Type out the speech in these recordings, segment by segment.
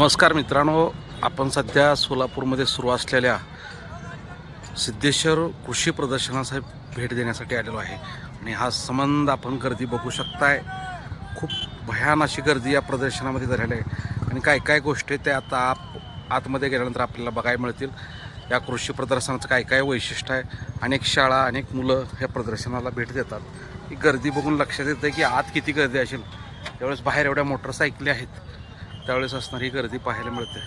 नमस्कार मित्रांनो आपण सध्या सोलापूरमध्ये सुरू असलेल्या सिद्धेश्वर कृषी प्रदर्शनासाठी भेट देण्यासाठी आलेलो आहे. आणि हा संबंध आपण गर्दी बघू शकताय. खूप भयान अशी गर्दी या प्रदर्शनामध्ये झालेली आहे. आणि काय काय गोष्टी त्या आता आप आतमध्ये गेल्यानंतर आपल्याला बघायला मिळतील. या कृषी प्रदर्शनाचं काय काय वैशिष्ट्य आहे? अनेक शाळा अनेक मुलं या प्रदर्शनाला भेट देतात. ही गर्दी बघून लक्षात येतं की आत किती गर्दी असेल. त्यावेळेस बाहेर एवढ्या मोटरसायकली आहेत. त्यावेळेस असणारी गर्दी पाहायला मिळते.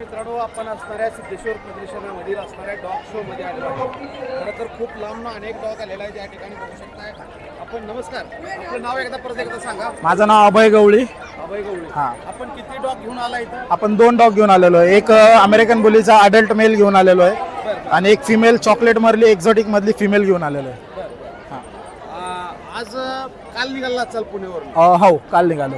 मित्रांनो आपण असणाऱ्या सिद्धेश्वर प्रदर्शनामधील असणाऱ्या डॉग शो मध्ये आलेलो आहोत. खरं तर खूप लांबनं अनेक डॉग आलेला आहे त्या ठिकाणी बघू शकताय. आपण नमस्कार. आपलं नाव एकदा परत एकदा सांगा. माझं नाव अभय गवळी. अभय गवळी. हा. डॉग घेऊन आला इथं? आपण दोन डॉग घेऊन आलेलो आहे. एक अमेरिकन बुलीचा अडल्ट मेल घेऊन आलेलो आहे. आणि एक फिमेल चॉकलेट मधली एक्झॉटिक मधली फिमेल घेऊन आलेलो आहे. आज काल निघाला चाल पुण्यावरून अ, हो काल निघालो.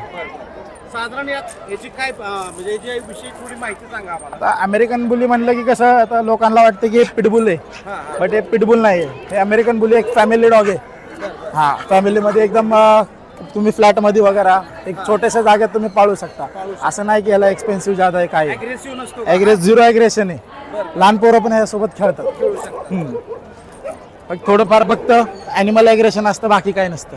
साधारण यात याची काय अ, म्हणजे याची विषयी थोडी माहिती सांगा आम्हाला. आता अमेरिकन बुली म्हणलं की कसं आता लोकांना वाटतं की पिटबुल आहे. बट हे. पिटबुल नाही आहे. हे अमेरिकन बुली एक फॅमिली डॉग आहे. हां फॅमिलीमध्ये एकदम अ, तुम्ही फ्लॅटमध्ये वगैरे एक छोट्याशा जागेत तुम्ही पाळू शकता. असं नाही की याला एक्सपेन्सिव्ह जादा आहे काय अग्रेसिव्ह नसतो ॲग्रेस झिरो ॲग्रेशन आहे. लहान पोरं पण यासोबत खेळतात. हम्म. फक्त थोडंफार फक्त ॲनिमल ॲग्रेशन असतं बाकी काही नसतं.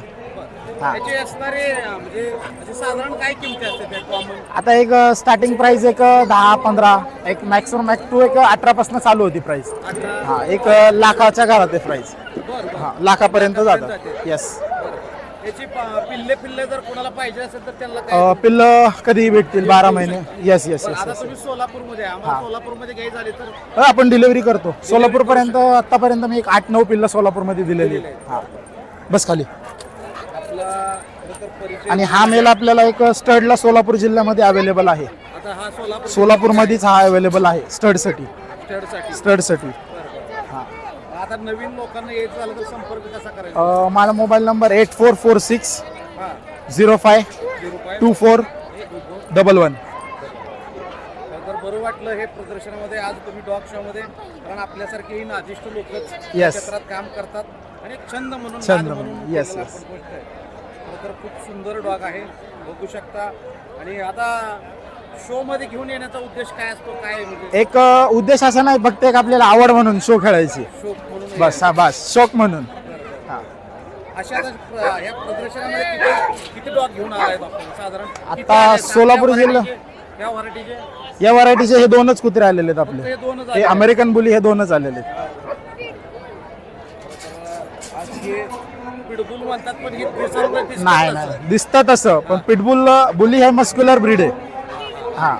हा. त्याचे असणारे अ, म्हणजे असे साधारण काय किमती असते त्या कॉमन आता एक स्टार्टिंग प्राइस एक अ, दहा पंधरा एक मॅक्सिमम मॅक्स टू एक अठरापासून चालू होती प्राइस अठरा. हा एक अ, लाखाच्या घरात आहे प्राइस बरं बरं. हा लाखापर्यंत जातात जाते. येस याची प- पिल्ले पिल्ले जर कोणाला पाहिजे असेल तर त्यांना काय पिल्ल कधी भेटतील? बारा महिने. येस येस येस आता तुम्ही सोलापूरमध्ये आहे. आम्हाला सोलापूरमध्ये घ्यायची झाली तर आपण डिलिव्हरी करतो. सोलापूरपर्यंत आतापर्यंत मी एक आठ नऊ पिल्ल सोलापूरमध्ये दिलेली. हा. बस खाली. आपला खरं तर परिचय आणि हा मेल आपल्याला एक स्टडला सोलापूर जिल्ह्यामध्ये अवेलेबल आहे. आता हा सोलापूर सोलापूरमध्येच हा अवेलेबल आहे. स्टडसाठी. स्टडसाठी. स्टडसाठी. आता नवीन लोकांना यायचं झालं तर संपर्क कसा करायचा? अ, माझा mobile number eight four four six हा. Zero five zero five. Two four double one. तर बरं वाटलं हे प्रदर्शनामध्ये आज तुम्ही डॉग शो मध्ये कारण आपल्यासारखेही नादिष्ट लोकच या Yes. क्षेत्रात काम करतात आणि एक छंद म्हणून छंद नाद म्हणून. म्हणून Yes, केलेला yes. आपण गोष्ट आहे खरं तर खूप सुंदर डॉग आहे. बघू शकता. आणि आता शो मध्ये घेऊन येण्याचा उद्देश काय असतो? काय म्हणजे? एक अ, उद्देश असा नाही फक्त एक आपल्याला आवड म्हणून शो खेळायची. शो म्हणून बस हा बस शौक म्हणून. हा. अशा आता प्र- या प्रदर्शनामध्ये किती किती डॉग घेऊन आलाय आपण साधारण किती आता आले? सोलापूर या जिल्हा- व्हरायटीचे- या व्हरायटीचे या व्हरायटीचे हे दोनच कुत्रे आलेले आहेत हे आपले हे. अमेरिकन बुली हे दोनच आलेले आहेत. आज हे पिडबुल म्हणतात पण हे दिसायला दिसतं नाही. नाही दिसतं तसं पण पिटबुल बुली हे मस्क्युलर ब्रीड आहे. हा.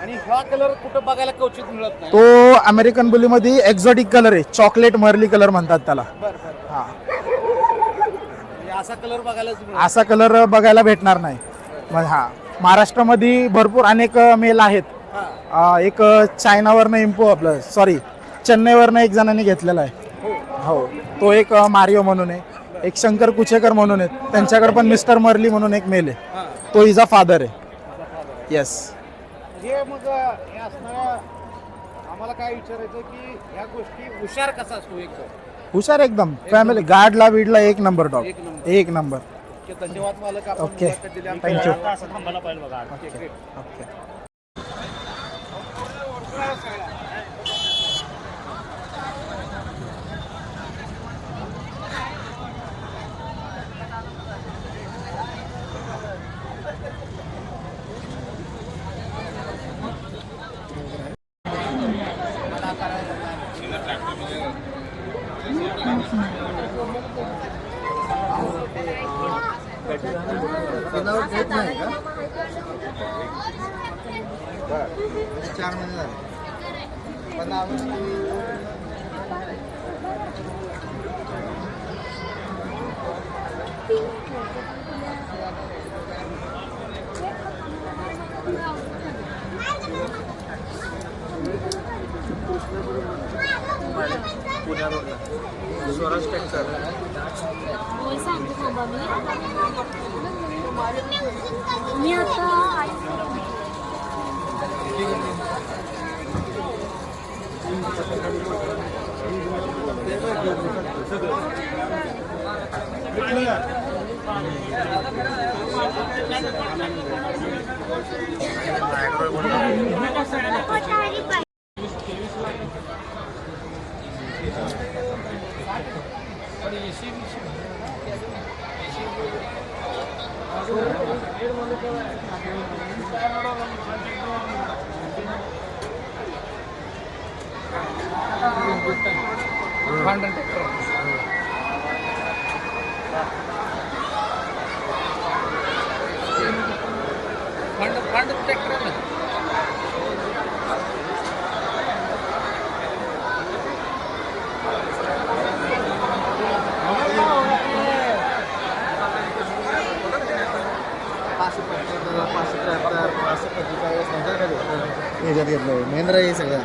आणि हा कलर कुठं बघायला क्वचित मिळत नाही. तो अमेरिकन बुलीमध्ये एक्झॉटिक कलर आहे. चॉकलेट मर्ली कलर म्हणतात त्याला. बरं बरं हा. म्हणजे असा कलर बघायलाच मिळत असा कलर बघायला भेटणार नाही. मग हा. महाराष्ट्रामध्ये भरपूर अनेक मेल आहेत. हा. अं, एक चायनावरनं इम्पो आपलं सॉरी चेन्नईवरनं एक जणांनी घेतलेला आहे. हो. हो. तो एक अं, मारिओ म्हणून आहे. एक शंकर कुचेकर म्हणून आहेत. त्यांच्याकडे पण मिस्टर मर्ली म्हणून एक मेल आहे. हा. तो इजा फादर आहे. येस हे मग हे असणाऱ्या आम्हाला काय विचारायचं की ह्या गोष्टी हुशार कसा असतो एकदम हुशार एकदम. फॅमिली गार्डला बीडला एक नंबर डॉग एक नंबर. एक नंबर ओके, धन्यवाद मालक. आपण ओके. मुलाखत दिली आमच्या Thank you. गावाला. Okay, great. ओके. झाले पण होय, सांगते थांबा मी मी आता కాంటెంట్ పండు పండు టెక్టర్ ह्याच्यात घेतलं महिंद्रा हे सगळं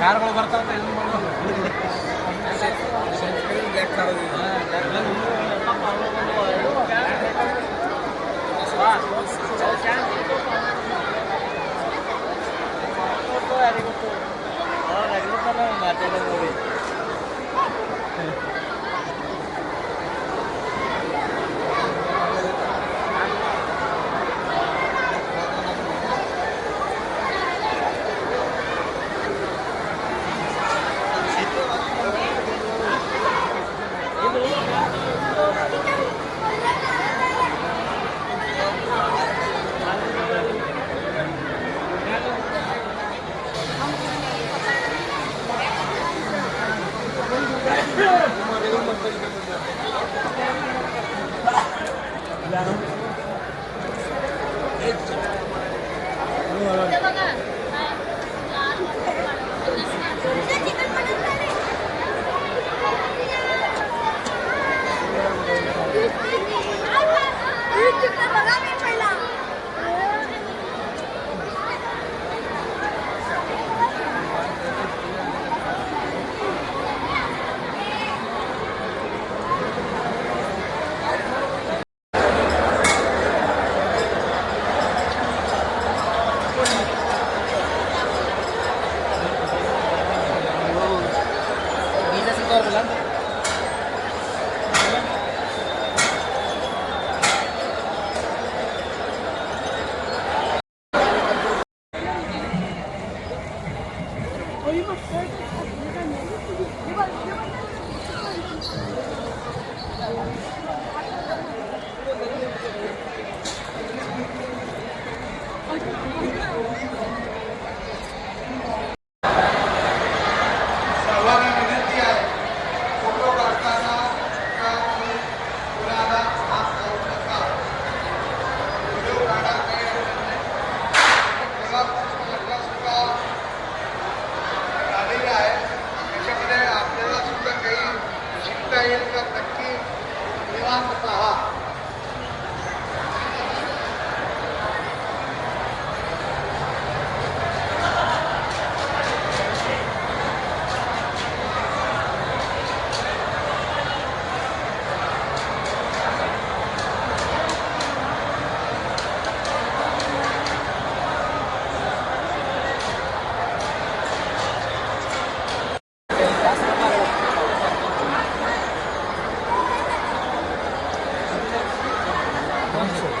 कारಗಳು ಬರ್ತಾ Salvador, adelante. 错。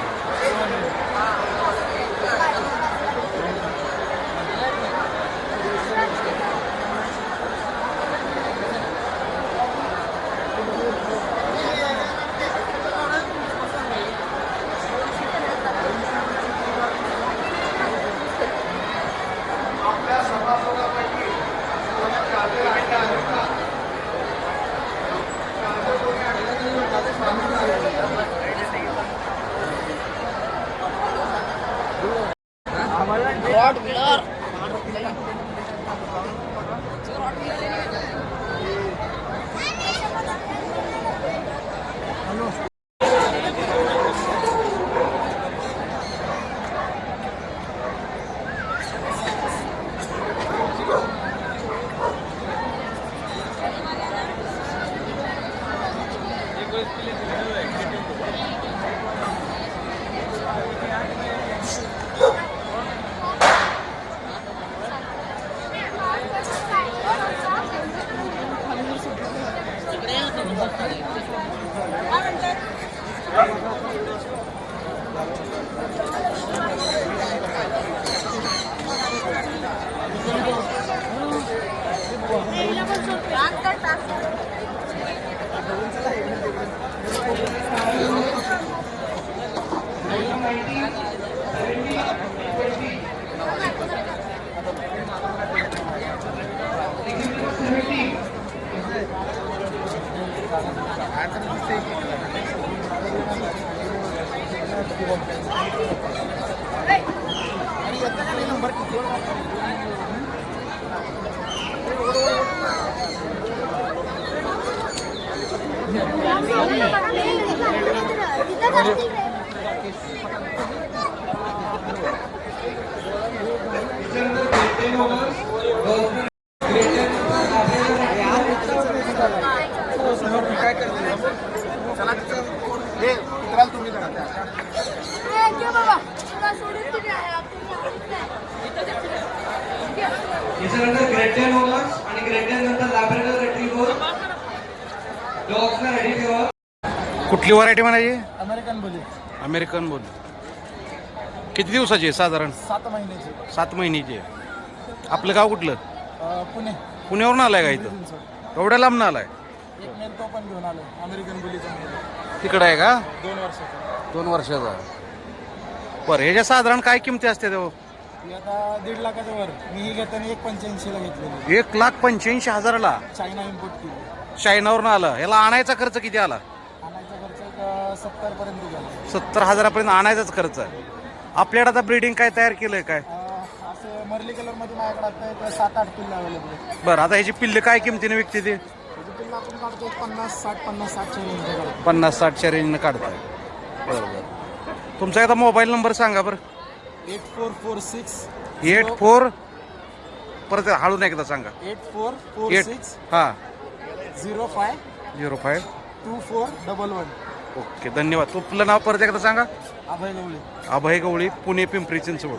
तुम्ही आणि नंतर डॉग्सला रेडी ठेवा. कुठली व्हरायटी म्हणायची? American bully. अमेरिकन बोल. किती दिवसाची आहे साधारण? सात महिन्याची. सात महिन्याची आहे. आपलं गाव कुठलं? पुणे. पुण्यावरून आलाय का इथं? एवढ्या लांब आलाय. एक मेल तो पण घेऊन आलो अमेरिकन बुलीचा मेल. तिकडं आहे का? दोन वर्षाचा. दोन वर्षाचा. बरं ह्याच्या साधारण काय किमती असते ती? आता दीड लाखाच्या वर. मी ही घेताना एक पंच्याऐंशीला घेतलेली. एक लाख पंच्याऐंशी हजाराला? चायना इम्पोर्ट केली. चायनावरून आलं. ह्याला आणायचा खर्च किती आला? आणायचा खर्च सत्तर पर्यंत गेला. सत्तर हजारापर्यंत आणायचाच खर्च. आहे आपल्याकडे आता ब्रीडिंग काय तयार केलंय काय? अं, असं मरली कलरमध्ये माझ्याकडे आता एक सात आठ पिल्लं अवेलेबल बरं आता ह्याची पिल्ले काय किमतीने विकते ते? आपण काढतो पन्नास साठ पन्नास साठच्या काढतो पन्नास साठच्या रेंजनं काढताय. बरं बरं तुमचा एकदा मोबाईल नंबर सांगा बरं. Eight four four six eight four परत हळून एकदा सांगा. Eight four four eight six हां. Zero five zero five. Two four double one. Okay धन्यवाद. तुपलं नाव परत एकदा सांगा. अभय गवळी. अभय गवळी Pune Pimpri Chinchwad.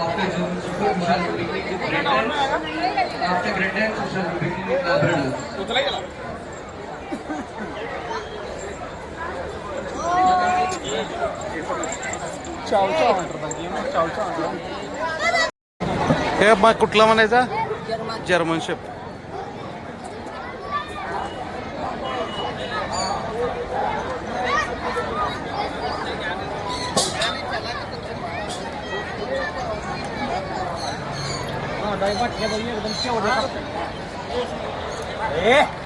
Oke, jangan cukup bahan keriting itu, granola. हे मग कुठला म्हणायचा? जर्मन शेप एकदम